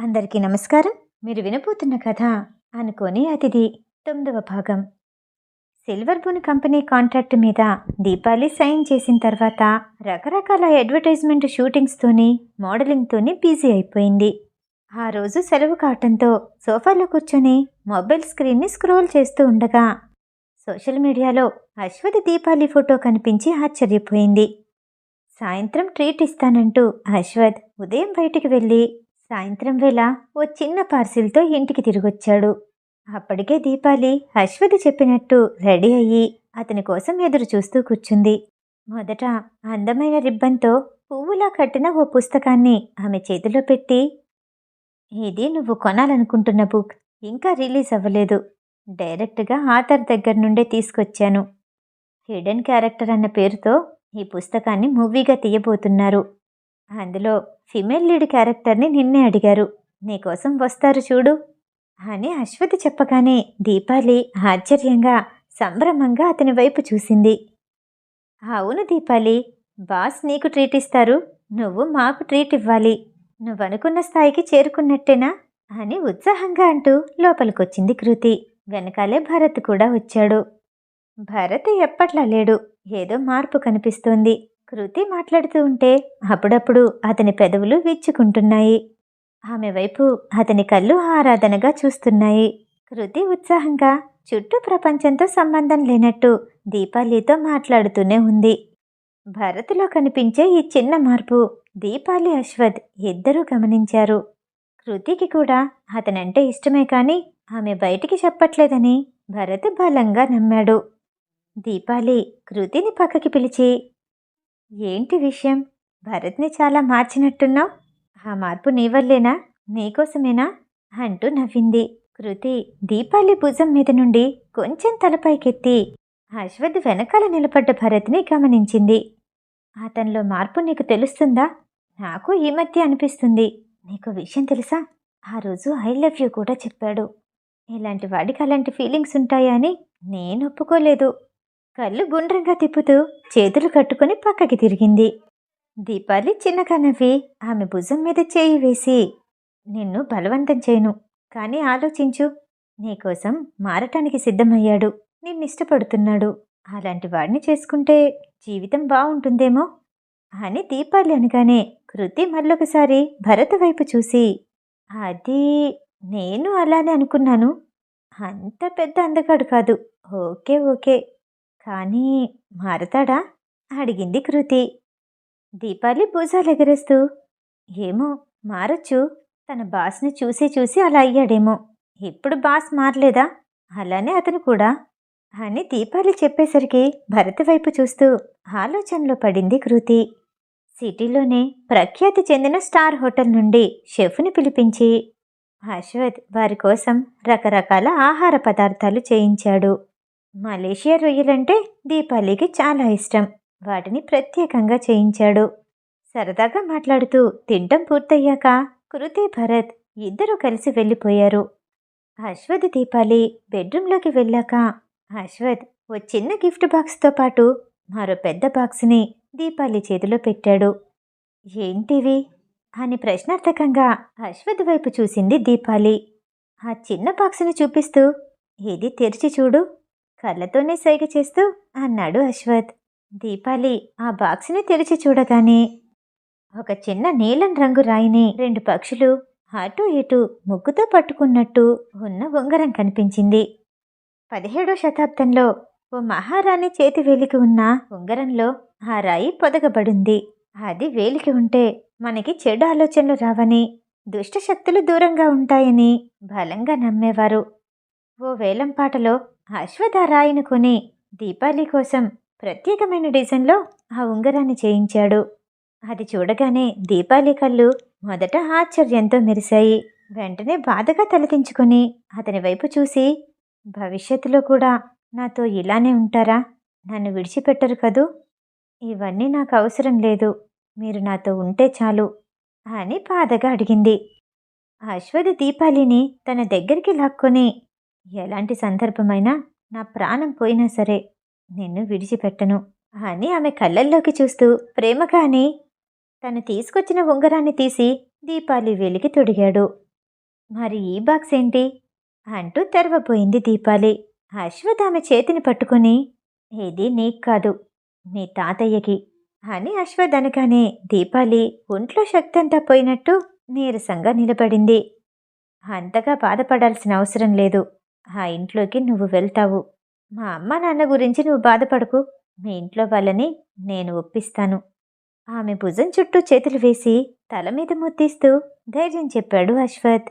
అందరికీ నమస్కారం. మీరు వినబోతున్న కథ అనుకోని అతిథి తొమ్మిదవ భాగం. సిల్వర్ బూన్ కంపెనీ కాంట్రాక్ట్ మీద దీపాలి సైన్ చేసిన తర్వాత రకరకాల అడ్వర్టైజ్మెంట్ షూటింగ్స్తోని మోడలింగ్తోని బిజీ అయిపోయింది. ఆ రోజు సెలవు కావటంతో సోఫాలో కూర్చొని మొబైల్ స్క్రీన్ని స్క్రోల్ చేస్తూ ఉండగా సోషల్ మీడియాలో అశ్వతి దీపాలి ఫోటో కనిపించి ఆశ్చర్యపోయింది. సాయంత్రం ట్రీట్ ఇస్తానంటూ అశ్వత్ ఉదయం బయటికి వెళ్ళి సాయంత్రం వేళ ఓ చిన్న పార్సిల్తో ఇంటికి తిరిగొచ్చాడు. అప్పటికే దీపాలి అశ్వతి చెప్పినట్టు రెడీ అయ్యి అతని కోసం ఎదురు చూస్తూ కూర్చుంది. మొదట అందమైన రిబ్బన్తో పువ్వులా కట్టిన ఓ పుస్తకాన్ని ఆమె చేతిలో పెట్టి ఇది నువ్వు కొనాలనుకుంటున్న బుక్. ఇంకా రిలీజ్ అవ్వలేదు. డైరెక్ట్గా ఆథర్ దగ్గర నుండే తీసుకొచ్చాను. హిడెన్ క్యారెక్టర్ అన్న పేరుతో ఈ పుస్తకాన్ని మూవీగా తీయబోతున్నారు. అందులో ఫిమేల్ లీడ్ క్యారెక్టర్ని నిన్నే అడిగారు. నీకోసం వస్తారు చూడు. అని అశ్వతి చెప్పగానే దీపాలి ఆశ్చర్యంగా సంభ్రమంగా అతని వైపు చూసింది. అవును దీపాలి బాస్ నీకు ట్రీట్ ఇస్తారు. నువ్వు మాకు ట్రీట్ ఇవ్వాలి. నువ్వనుకున్న స్థాయికి చేరుకున్నట్టేనా? అని ఉత్సాహంగా అంటూ లోపలికొచ్చింది కృతి. వెనకాలే భరత్ కూడా వచ్చాడు. భరత్ ఎప్పట్లా లేడు. ఏదో మార్పు కనిపిస్తోంది. కృతి మాట్లాడుతూ ఉంటే అప్పుడప్పుడు అతని పెదవులు విచ్చుకుంటున్నాయి. ఆమె వైపు అతని కళ్ళు ఆరాధనగా చూస్తున్నాయి. కృతి ఉత్సాహంగా చుట్టూ ప్రపంచంతో సంబంధం లేనట్టు దీపాలితో మాట్లాడుతూనే ఉంది. భరత్లో కనిపించే ఈ చిన్న మార్పు దీపాలి అశ్వథ్ ఇద్దరూ గమనించారు. కృతికి కూడా అతనంటే ఇష్టమే కానీ ఆమె బయటికి చెప్పట్లేదని భరత్ బలంగా నమ్మాడు. దీపాలి కృతిని పక్కకి పిలిచి ఏంటి విషయం? భరత్ని చాలా మార్చినట్టున్నావు. ఆ మార్పు నీ వల్లేనా? నీకోసమేనా అంటూ నవ్వింది. కృతి దీపాలి భుజం మీద నుండి కొంచెం తలపైకెత్తి అశ్వథ్ వెనకాల నిలబడ్డ భరత్ని గమనించింది. అతనిలో మార్పు నీకు తెలుస్తుందా? నాకు ఈ మధ్య అనిపిస్తుంది. నీకు విషయం తెలుసా? ఆ రోజు ఐ లవ్ యూ కూడా చెప్పాడు. ఇలాంటి వాడికి అలాంటి ఫీలింగ్స్ ఉంటాయా అని నేను ఒప్పుకోలేదు. కళ్ళు గుండ్రంగా తిప్పుతూ చేతులు కట్టుకుని పక్కకి తిరిగింది. దీపాలి చిన్నగా నవ్వి ఆమె భుజం మీద చేయి వేసి నిన్ను బలవంతం చేయను కానీ ఆలోచించు. నీకోసం మారటానికి సిద్ధమయ్యాడు. నిన్నిష్టపడుతున్నాడు. అలాంటి వాడిని చేసుకుంటే జీవితం బాగుంటుందేమో? అని దీపాలి అనగానే కృతి మళ్ళొకసారి భరత్ వైపు చూసి అది నేను అలానే అనుకున్నాను. అంత పెద్ద అందగాడు కాదు. Okay okay. కానీ మారతాడా? అడిగింది కృతి. దీపాలి భుజాలు ఏమో మారచ్చు. తన బాస్ని చూసి చూసి అలా అయ్యాడేమో. ఇప్పుడు బాస్ మారలేదా? అలానే అతను కూడా. అని దీపాలి చెప్పేసరికి భరత్ వైపు చూస్తూ ఆలోచనలో పడింది కృతి. సిటీలోనే ప్రఖ్యాతి చెందిన స్టార్ హోటల్ నుండి షెఫ్ని పిలిపించి అశ్వత్ వారి కోసం రకరకాల ఆహార పదార్థాలు చేయించాడు. మలేషియా రొయ్యలంటే దీపాలికి చాలా ఇష్టం. వాటిని ప్రత్యేకంగా చేయించాడు. సరదాగా మాట్లాడుతూ తింటం పూర్తయ్యాక కృతి భరత్ ఇద్దరూ కలిసి వెళ్ళిపోయారు. అశ్వథ్ దీపాలి బెడ్రూమ్లోకి వెళ్ళాక అశ్వథ్ ఓ చిన్న గిఫ్ట్ బాక్స్తో పాటు మరో పెద్ద బాక్స్ని దీపాలి చేతిలో పెట్టాడు. ఏంటివి? అని ప్రశ్నార్థకంగా అశ్వథ్ వైపు చూసింది దీపాలి. ఆ చిన్న బాక్స్ని చూపిస్తూ ఇది తెరిచి చూడు. కళ్ళతోనే సైగ చేస్తూ అన్నాడు అశ్వత్. దీపాలి ఆ బాక్స్ని తెరిచి చూడగానే ఒక చిన్న నీలం రంగు రాయిని రెండు పక్షులు అటు ఇటు ముగ్గుతో పట్టుకున్నట్టు ఉన్న ఉంగరం కనిపించింది. పదిహేడో శతాబ్దంలో ఓ మహారాణి చేతి వేలికి ఉన్న ఉంగరంలో ఆ రాయి పొదగబడింది. అది వేలికి ఉంటే మనకి చెడు ఆలోచనలు రావని దుష్ట శక్తులు దూరంగా ఉంటాయని బలంగా నమ్మేవారు. ఓ వేలంపాటలో అశ్వథ రాయిని దీపాలి కోసం ప్రత్యేకమైన డిజైన్లో ఆ ఉంగరాన్ని చేయించాడు. అది చూడగానే దీపాలి కళ్ళు మొదట ఆశ్చర్యంతో మెరిశాయి. వెంటనే బాధగా తలదించుకుని అతని వైపు చూసి భవిష్యత్తులో కూడా నాతో ఇలానే ఉంటారా? నన్ను విడిచిపెట్టరు కదూ? ఇవన్నీ నాకు అవసరం లేదు. మీరు నాతో ఉంటే చాలు అని బాధగా అడిగింది. అశ్వథ్ దీపాలిని తన దగ్గరికి లాక్కొని ఎలాంటి సందర్భమైనా నా ప్రాణం పోయినా సరే నిన్ను విడిచిపెట్టను అని ఆమె కళ్ళల్లోకి చూస్తూ ప్రేమగానే తను తీసుకొచ్చిన ఉంగరాన్ని తీసి దీపాలి వెలికి తొడిగాడు. మరి ఈ బాక్స్ ఏంటి? అంటూ తెరవబోయింది దీపాలి. అశ్వత్ ఆమె చేతిని పట్టుకుని ఇది నీకు కాదు మీ తాతయ్యకి అని అశ్వత్ అనగానే దీపాలి ఒంట్లో శక్తి అంతా పోయినట్టు నీరసంగా నిలబడింది. అంతగా బాధపడాల్సిన అవసరం లేదు ఆ ఇంట్లోకి నువ్వు వెళ్తావు. మా అమ్మ నాన్న గురించి నువ్వు బాధపడకు. మీ ఇంట్లో వాళ్ళని నేను ఒప్పిస్తాను. ఆమె భుజం చుట్టూ చేతులు వేసి తల మీద ముద్దిస్తూ ధైర్యం చెప్పాడు అశ్వథ్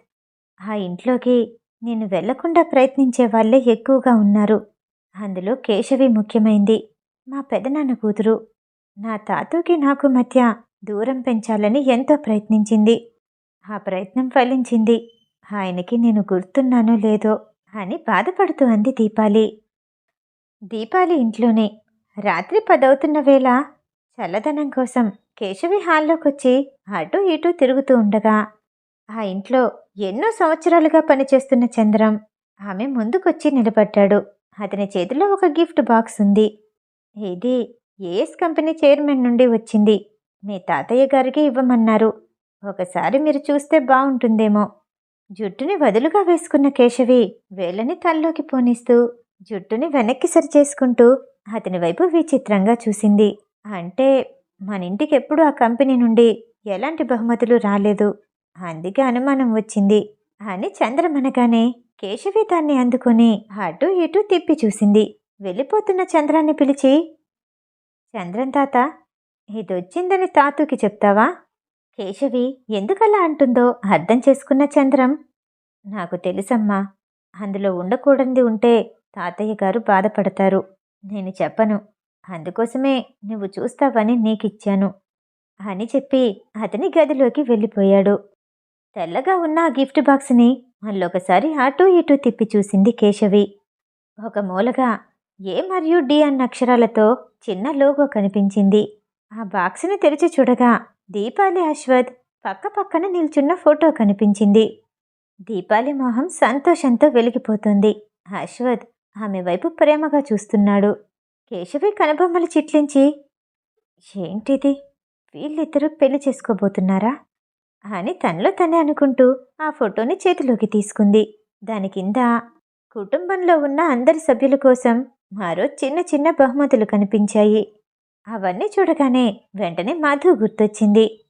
ఆ ఇంట్లోకి నేను వెళ్ళకుండా ప్రయత్నించే వాళ్ళే ఎక్కువగా ఉన్నారు. అందులో కేశవి ముఖ్యమైంది. మా పెదనాన్న కూతురు. నా తాతూకి నాకు మధ్య దూరం పెంచాలని ఎంతో ప్రయత్నించింది. ఆ ప్రయత్నం ఫలించింది. ఆయనకి నేను గుర్తున్నానో లేదో అని బాధపడుతూ అంది దీపాలి. దీపాలి ఇంట్లోనే. రాత్రి పదవుతున్న వేళ చల్లదనం కోసం కేశవి హాల్లోకొచ్చి అటు ఇటు తిరుగుతూ ఉండగా ఆ ఇంట్లో ఎన్నో సంవత్సరాలుగా పనిచేస్తున్న చంద్రం ఆమె ముందుకొచ్చి నిలబడ్డాడు. అతని చేతిలో ఒక గిఫ్ట్ బాక్స్ ఉంది. ఇది ఏఎస్ కంపెనీ చైర్మన్ నుండి వచ్చింది. మీ తాతయ్య గారికి ఇవ్వమన్నారు. ఒకసారి మీరు చూస్తే బాగుంటుందేమో. జుట్టుని వదులుగా వేసుకున్న కేశవి వేళ్ళని తల్లోకి పోనిస్తూ జుట్టుని వెనక్కి సరిచేసుకుంటూ అతని వైపు విచిత్రంగా చూసింది. అంటే మన ఇంటికి ఎప్పుడు ఆ కంపెనీ నుండి ఎలాంటి బహుమతులు రాలేదు? అందుకే అనుమానం వచ్చింది. అని చంద్రమనగానే కేశవి దాన్ని అందుకుని అటు ఇటు తిప్పి చూసింది. వెళ్ళిపోతున్న చంద్రాన్ని పిలిచి చంద్రం తాత ఇదొచ్చిందని తాతూకి చెప్తావా? కేశవి ఎందుకలా అంటుందో అర్థం చేసుకున్న చంద్రం నాకు తెలుసమ్మా అందులో ఉండకూడనిది ఉంటే తాతయ్య గారు బాధపడతారు. నేను చెప్పను అందుకోసమే నువ్వు చూస్తావని నీకిచ్చాను అని చెప్పి అతని గదిలోకి వెళ్ళిపోయాడు. తెల్లగా ఉన్న ఆ గిఫ్ట్ బాక్స్ని మళ్ళొకసారి అటూ ఇటూ తిప్పి చూసింది కేశవి. ఒక మూలగా ఏ మరియు డి అన్న అక్షరాలతో చిన్న లోగో కనిపించింది. ఆ బాక్స్ని తెరిచి చూడగా దీపాలి అశ్వథ్ పక్క పక్కన నిల్చున్న ఫోటో కనిపించింది. దీపాలి మొహం సంతోషంతో వెలిగిపోతుంది. అశ్వథ్ ఆమె వైపు ప్రేమగా చూస్తున్నాడు. కేశవి కనుబొమ్మలు చిట్లించి ఏంటిది? వీళ్ళిద్దరూ పెళ్ళి చేసుకోబోతున్నారా? అని తనలో తనే అనుకుంటూ ఆ ఫోటోని చేతిలోకి తీసుకుంది. దాని కింద కుటుంబంలో ఉన్న అందరి సభ్యుల కోసం మరో చిన్న చిన్న బహుమతులు కనిపించాయి. అవన్నీ చూడగానే వెంటనే మధు గుర్తొచ్చింది.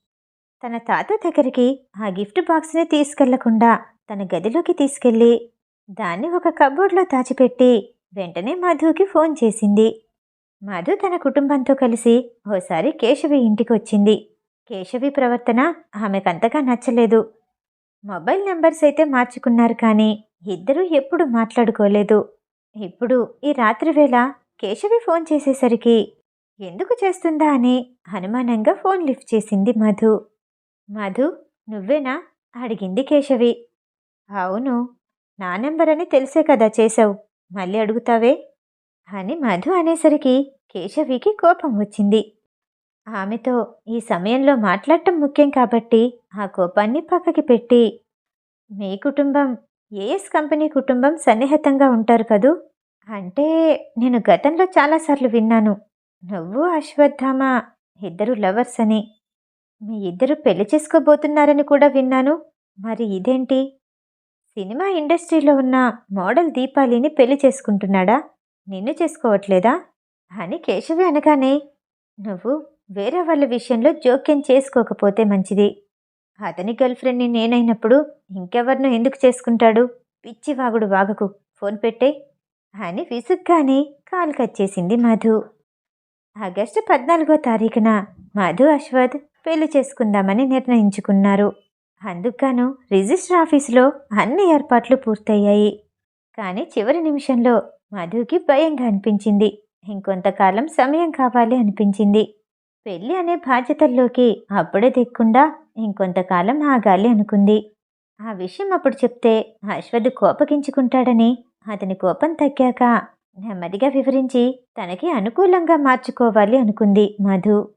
తన తాత దగ్గరికి ఆ గిఫ్ట్ బాక్స్ని తీసుకెళ్ళకుండా తన గదిలోకి తీసుకెళ్ళి దాన్ని ఒక కబోర్డ్లో దాచిపెట్టి వెంటనే మధుకి ఫోన్ చేసింది. మధు తన కుటుంబంతో కలిసి ఓసారి కేశవి ఇంటికి వచ్చింది కేశవి ప్రవర్తన ఆమెకంతగా నచ్చలేదు. మొబైల్ నెంబర్స్ అయితే మార్చుకున్నారు కానీ ఇద్దరూ ఎప్పుడు మాట్లాడుకోలేదు. ఇప్పుడు ఈ రాత్రివేళ కేశవి ఫోన్ చేసేసరికి ఎందుకు చేస్తుందా అని అనుమానంగా ఫోన్ లిఫ్ట్ చేసింది మధు. మధు నువ్వేనా? అడిగింది కేశవి. అవును నా నెంబర్ అని తెలిసే కదా చేసావు మళ్ళీ అడుగుతావే? అని మధు అనేసరికి కేశవికి కోపం వచ్చింది. ఆమెతో ఈ సమయంలో మాట్లాడటం ముఖ్యం కాబట్టి ఆ కోపాన్ని పక్కకి పెట్టి మీ కుటుంబం ఏఎస్ కంపెనీ కుటుంబం సన్నిహితంగా ఉంటారు కదూ? అంటే నేను గతంలో చాలాసార్లు విన్నాను. నువ్వు అశ్వత్థామ ఇద్దరు లవర్స్ అని. మీ ఇద్దరు పెళ్ళి చేసుకోబోతున్నారని కూడా విన్నాను. మరి ఇదేంటి? సినిమా ఇండస్ట్రీలో ఉన్న మోడల్ దీపాలిని పెళ్ళి చేసుకుంటున్నాడా? నిన్ను చేసుకోవట్లేదా? అని కేశవి అనగానే నువ్వు వేరే వాళ్ళ విషయంలో జోక్యం చేసుకోకపోతే మంచిది. అతని గర్ల్ ఫ్రెండ్ని నేనైనప్పుడు ఇంకెవరినో ఎందుకు చేసుకుంటాడు? పిచ్చి వాగుడు వాగకు. ఫోన్ పెట్టే. అని విసుగ్గానే కాల్ కట్ చేసింది మధు. ఆగస్టు పద్నాలుగో తారీఖున మధు అశ్వథ్ పెళ్ళి చేసుకుందామని నిర్ణయించుకున్నారు. అందుకను రిజిస్టర్ ఆఫీసులో అన్ని ఏర్పాట్లు పూర్తయ్యాయి. కానీ చివరి నిమిషంలో మధుకి భయంగా అనిపించింది. ఇంకొంతకాలం సమయం కావాలి అనిపించింది. పెళ్ళి అనే బాధ్యతల్లోకి అప్పుడే దిక్కుండా ఇంకొంతకాలం ఆగాలి అనుకుంది. ఆ విషయం అప్పుడు చెప్తే అశ్వథ్ కోపగించుకుంటాడని అతని కోపం తగ్గాక నెమ్మదిగా వివరించి తనకి అనుకూలంగా మార్చుకోవాలి అనుకుంది మధు.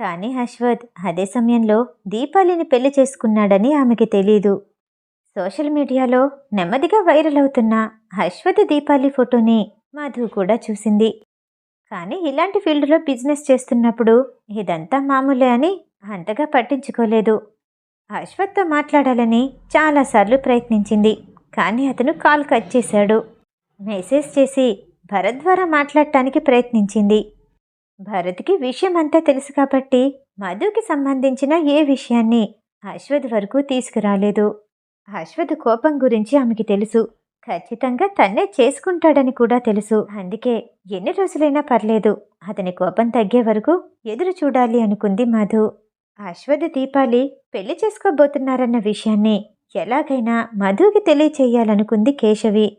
కానీ హశ్వత్ అదే సమయంలో దీపాలిని పెళ్ళి చేసుకున్నాడని ఆమెకి తెలీదు. సోషల్ మీడియాలో నెమ్మదిగా వైరల్ అవుతున్న హశ్వత్ దీపాలి ఫోటోని మధు కూడా చూసింది. కానీ ఇలాంటి ఫీల్డ్లో బిజినెస్ చేస్తున్నప్పుడు ఇదంతా మామూలే అని అంతగా పట్టించుకోలేదు. అశ్వత్తో మాట్లాడాలని చాలాసార్లు ప్రయత్నించింది. కానీ అతను కాల్ కట్ చేశాడు. మెసేజ్ చేసి భరత్ ద్వారా మాట్లాడటానికి ప్రయత్నించింది. భరత్కి విషయం అంతా తెలుసు కాబట్టి మధుకి సంబంధించిన ఏ విషయాన్ని అశ్వథ్ వరకు తీసుకురాలేదు. అశ్వథ్ కోపం గురించి ఆమెకి తెలుసు. ఖచ్చితంగా తన్నే చేసుకుంటాడని కూడా తెలుసు. అందుకే ఎన్ని రోజులైనా పర్లేదు అతని కోపం తగ్గే వరకు ఎదురు చూడాలి అనుకుంది మధు. అశ్వథ్ దీపాలి పెళ్ళి చేసుకోబోతున్నారన్న విషయాన్ని ఎలాగైనా మధుకి తెలియచేయాలనుకుంది కేశవి.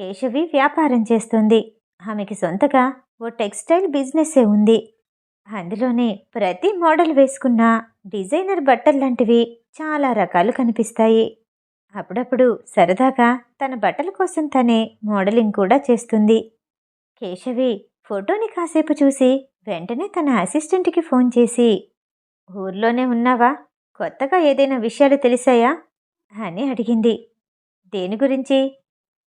కేశవి వ్యాపారం చేస్తుంది. ఆమెకి సొంతగా ఓ టెక్స్టైల్ బిజినెస్సే ఉంది. అందులోనే ప్రతి మోడల్ వేసుకున్న డిజైనర్ బట్టల్లాంటివి చాలా రకాలు కనిపిస్తాయి. అప్పుడప్పుడు సరదాగా తన బట్టల కోసం తనే మోడలింగ్ కూడా చేస్తుంది. కేశవి ఫోటోని కాసేపు చూసి వెంటనే తన అసిస్టెంట్కి ఫోన్ చేసి ఊర్లోనే ఉన్నావా? కొత్తగా ఏదైనా విషయాలు తెలిసాయా? అని అడిగింది. దేని గురించి?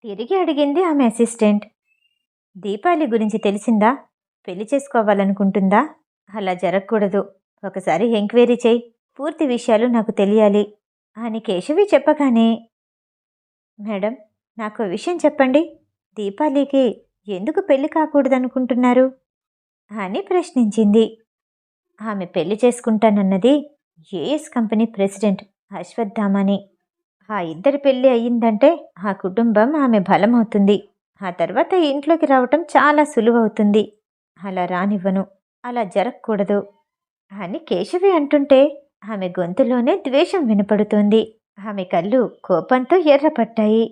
తిరిగి అడిగింది ఆమె అసిస్టెంట్. దీపాలి గురించి తెలిసిందా? పెళ్ళి చేసుకోవాలనుకుంటుందా? అలా జరగకూడదు. ఒకసారి ఎంక్వైరీ చేయి. పూర్తి విషయాలు నాకు తెలియాలి. అని కేశవి చెప్పగానే మేడం నాకు విషయం చెప్పండి. దీపాలికి ఎందుకు పెళ్ళి కాకూడదనుకుంటున్నారు? అని ప్రశ్నించింది. ఆమె పెళ్ళి చేసుకుంటానన్నది ఏఎస్ కంపెనీ ప్రెసిడెంట్ అశ్వత్థామని. ఆ ఇద్దరి పెళ్ళి అయ్యిందంటే ఆ కుటుంబం ఆమె బలమవుతుంది. ఆ తర్వాత ఇంట్లోకి రావటం చాలా సులువవుతుంది. అలా రానివ్వను. అలా జరగకూడదు అని కేశవి అంటుంటే ఆమె గొంతులోనే ద్వేషం వినపడుతోంది. ఆమె కళ్ళు కోపంతో ఎర్రపట్టాయి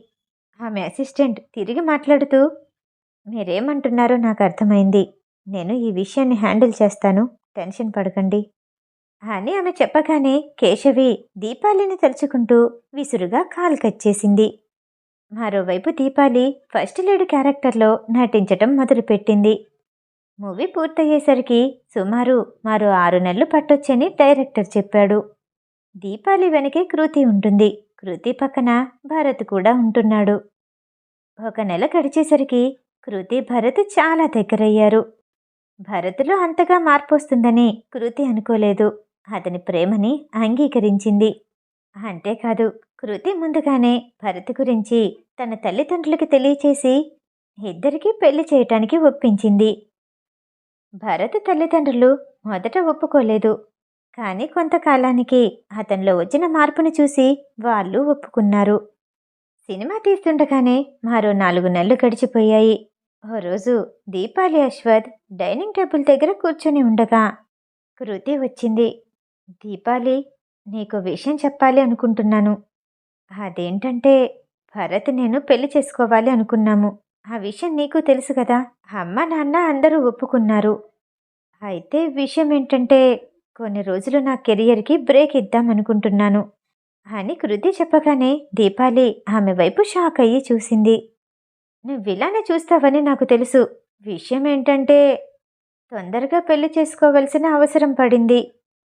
ఆమె అసిస్టెంట్ తిరిగి మాట్లాడుతూ మీరేమంటున్నారో నాకు అర్థమైంది. నేను ఈ విషయాన్ని హ్యాండిల్ చేస్తాను. టెన్షన్ పడకండి. అని ఆమె చెప్పగానే కేశవి దీపాలిని తలుచుకుంటూ విసురుగా కాల్ కచ్చేసింది మరోవైపు దీపాలి ఫస్ట్ లీడ్ క్యారెక్టర్లో నటించటం మొదలుపెట్టింది. మూవీ పూర్తయ్యేసరికి సుమారు మరో ఆరు నెలలు పట్టొచ్చని డైరెక్టర్ చెప్పాడు. దీపాలి వెనకే కృతి ఉంటుంది. కృతి పక్కన భరత్ కూడా ఉంటున్నాడు. ఒక నెల గడిచేసరికి కృతి భరత్ చాలా దగ్గరయ్యారు. భరత్లో అంతగా మార్పు వస్తుందని కృతి అనుకోలేదు. అతని ప్రేమని అంగీకరించింది. అంతేకాదు కృతి ముందుగానే భరత్ గురించి తన తల్లిదండ్రులకి తెలియచేసి ఇద్దరికీ పెళ్ళి చేయటానికి ఒప్పించింది. భరత్ తల్లిదండ్రులు మొదట ఒప్పుకోలేదు. కానీ కొంతకాలానికి అతనిలో వచ్చిన మార్పును చూసి వాళ్ళు ఒప్పుకున్నారు. సినిమా తీస్తుండగానే మరో నాలుగు నెలలు గడిచిపోయాయి. ఓ రోజు దీపాలి అశ్వథ్ డైనింగ్ టేబుల్ దగ్గర కూర్చొని ఉండగా కృతి వచ్చింది. దీపాలి నీకు విషయం చెప్పాలి అనుకుంటున్నాను. అదేంటంటే భరత్ నేను పెళ్ళి చేసుకోవాలి అనుకున్నాము. ఆ విషయం నీకు తెలుసు కదా? అమ్మ నాన్న అందరూ ఒప్పుకున్నారు. అయితే విషయం ఏంటంటే కొన్ని రోజులు నా కెరియర్కి బ్రేక్ ఇద్దాం అనుకుంటున్నాను. అని కృతి చెప్పగానే దీపాలి ఆమె వైపు షాక్ అయ్యి చూసింది. నువ్వు ఇలానే చూస్తావని నాకు తెలుసు. విషయం ఏంటంటే తొందరగా పెళ్ళి చేసుకోవలసిన అవసరం పడింది.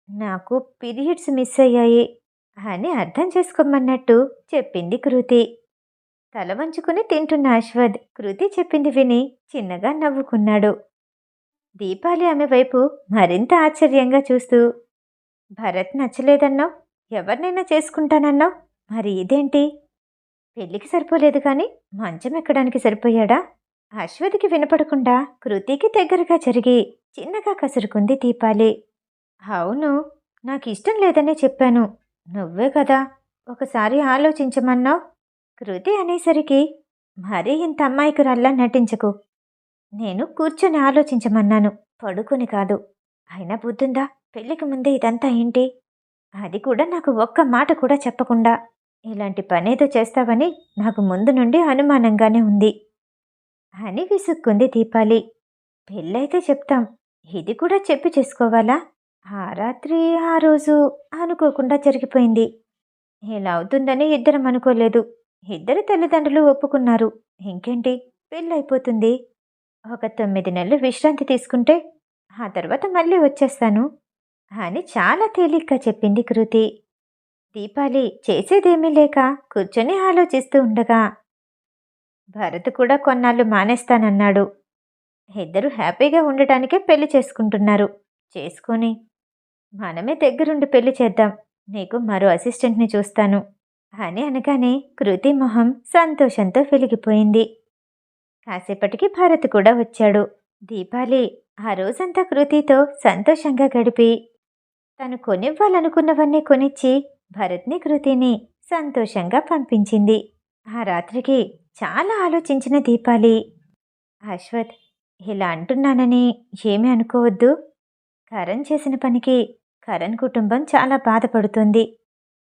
నాకు పీరియడ్స్ మిస్ అయ్యాయి అని అర్థం చేసుకోమన్నట్టు చెప్పింది కృతి. తల వంచుకుని తింటున్న అశ్వథ్ కృతి చెప్పింది విని చిన్నగా నవ్వుకున్నాడు. దీపాలి ఆమె వైపు మరింత ఆశ్చర్యంగా చూస్తూ భరత్ నచ్చలేదన్నావు? ఎవరినైనా చేసుకుంటానన్నావు? మరి ఇదేంటి? పెళ్ళికి సరిపోలేదు కానీ మంచం ఎక్కడానికి సరిపోయాడా? అశ్వథ్కి వినపడకుండా కృతికి దగ్గరగా జరిగి చిన్నగా కసురుకుంది దీపాలి. అవును నాకు ఇష్టం లేదనే చెప్పాను. నువ్వే కదా ఒకసారి ఆలోచించమన్నావు? కృతి అనేసరికి మరీ ఇంత అమ్మాయికురల్లా నటించకు. నేను కూర్చొని ఆలోచించమన్నాను. పడుకొని కాదు. అయినా బుద్ధుందా? పెళ్ళికి ముందే ఇదంతా ఏంటి? అది కూడా నాకు ఒక్క మాట కూడా చెప్పకుండా. ఇలాంటి పనేదో చేస్తావని నాకు ముందు నుండి అనుమానంగానే ఉంది. అని విసుక్కుంది దీపాలి. పెళ్ళైతే చెప్తాం. ఇది కూడా చెప్పి చేసుకోవాలా? ఆ రాత్రి ఆ రోజు అనుకోకుండా జరిగిపోయింది. ఇలా అవుతుందని ఇద్దరం అనుకోలేదు. ఇద్దరు తల్లిదండ్రులు ఒప్పుకున్నారు. ఇంకేంటి? పెళ్ళైపోతుంది ఒక తొమ్మిది నెలలు విశ్రాంతి తీసుకుంటే ఆ తర్వాత మళ్ళీ వచ్చేస్తాను అని చాలా తేలిగ్గా చెప్పింది కృతి. దీపాలి చేసేదేమీ లేక కూర్చొని ఆలోచిస్తూ ఉండగా భరత్ కూడా కొన్నాళ్ళు మానేస్తానన్నాడు. ఇద్దరు హ్యాపీగా ఉండటానికే పెళ్ళి చేసుకుంటున్నారు. చేసుకొని మనమే దగ్గరుండి పెళ్ళి చేద్దాం. నీకు మరో అసిస్టెంట్ని చూస్తాను. అని అనగానే కృతి మొహం సంతోషంతో వెలిగిపోయింది. కాసేపటికి భారత్ కూడా వచ్చాడు. దీపాలి ఆ రోజంతా కృతితో సంతోషంగా గడిపి తను కొనివ్వాలనుకున్నవన్నీ కొనిచ్చి భరత్ని కృతిని సంతోషంగా పంపించింది. ఆ రాత్రికి చాలా ఆలోచించిన దీపాలి అశ్వత్ ఇలా అంటున్నానని ఏమీ అనుకోవద్దు. కరణ్ చేసిన పనికి కరణ్ కుటుంబం చాలా బాధపడుతుంది.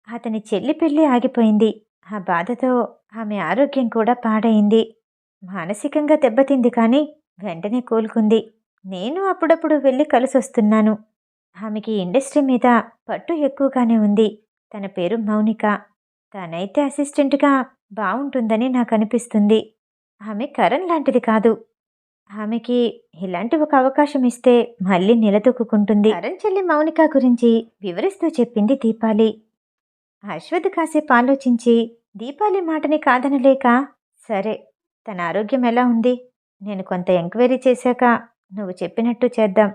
అతని చెల్లి పెళ్ళి ఆగిపోయింది. ఆ బాధతో ఆమె ఆరోగ్యం కూడా పాడైంది. మానసికంగా దెబ్బతింది కానీ వెంటనే కోలుకుంది. నేను అప్పుడప్పుడు వెళ్ళి కలిసొస్తున్నాను. ఆమెకి ఇండస్ట్రీ మీద పట్టు ఎక్కువగానే ఉంది. తన పేరు మౌనిక. తనైతే అసిస్టెంట్గా బాగుంటుందని నాకు అనిపిస్తుంది ఆమె కరణ్ లాంటిది కాదు. ఆమెకి ఇలాంటి ఒక అవకాశం ఇస్తే మళ్ళీ నిలదొక్కుంటుంది కరణ్ చెల్లి మౌనిక గురించి వివరిస్తూ చెప్పింది దీపాలి. అశ్వథ్ కాసేపు ఆలోచించి దీపాలి మాటని కాదనలేక సరే తన ఆరోగ్యం ఎలా ఉంది? నేను కొంత ఎంక్వైరీ చేశాక నువ్వు చెప్పినట్టు చేద్దాం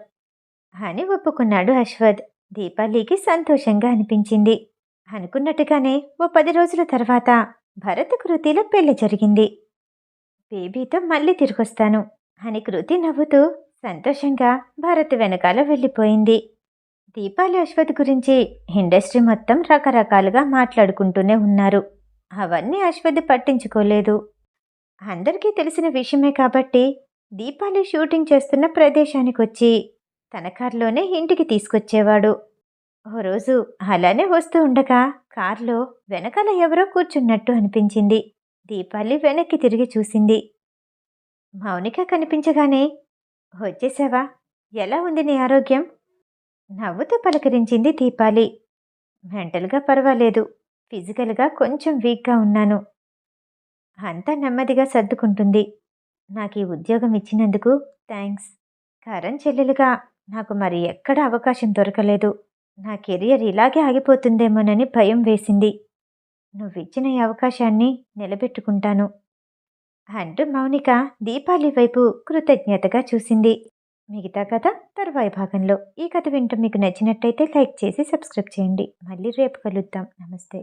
అని ఒప్పుకున్నాడు అశ్వథ్. దీపాలికి సంతోషంగా అనిపించింది. అనుకున్నట్టుగానే ఓ పది రోజుల తర్వాత భరత్ కృతిలో పెళ్ళి జరిగింది. బేబీతో మళ్ళీ తిరిగొస్తాను. అని కృతి నవ్వుతూ సంతోషంగా భారత్ వెనకాల వెళ్ళిపోయింది. దీపాలి అశ్వథ్ గురించి ఇండస్ట్రీ మొత్తం రకరకాలుగా మాట్లాడుకుంటూనే ఉన్నారు. అవన్నీ అశ్వథ్ పట్టించుకోలేదు. అందరికీ తెలిసిన విషయమే కాబట్టి దీపాలి షూటింగ్ చేస్తున్న ప్రదేశానికి వచ్చి తన కారులోనే ఇంటికి తీసుకొచ్చేవాడు. ఓ రోజు అలానే వస్తూ ఉండగా కారులో వెనకాల ఎవరో కూర్చున్నట్టు అనిపించింది. దీపాలి వెనక్కి తిరిగి చూసింది. మౌనిక కనిపించగానే వచ్చేసావా? ఎలా ఉంది నీ ఆరోగ్యం? నవ్వుతూ పలకరించింది దీపాలి. మెంటల్గా పర్వాలేదు. ఫిజికల్గా కొంచెం వీక్గా ఉన్నాను. అంతా నెమ్మదిగా సర్దుకుంటుంది. నాకు ఈ ఉద్యోగం ఇచ్చినందుకు థ్యాంక్స్ కరణ్ చెల్లెలుగా నాకు మరి ఎక్కడ అవకాశం దొరకలేదు. నా కెరియర్ ఇలాగే ఆగిపోతుందేమోనని భయం వేసింది. నువ్విచ్చిన ఈ అవకాశాన్ని నిలబెట్టుకుంటాను. అంటూ మౌనిక దీపాలి వైపు కృతజ్ఞతగా చూసింది. మిగతా కథ తర్వాయి భాగంలో. ఈ కథ వింటూ మీకు నచ్చినట్టయితే లైక్ చేసి సబ్స్క్రైబ్ చేయండి. మళ్ళీ రేపు కలుద్దాం. నమస్తే.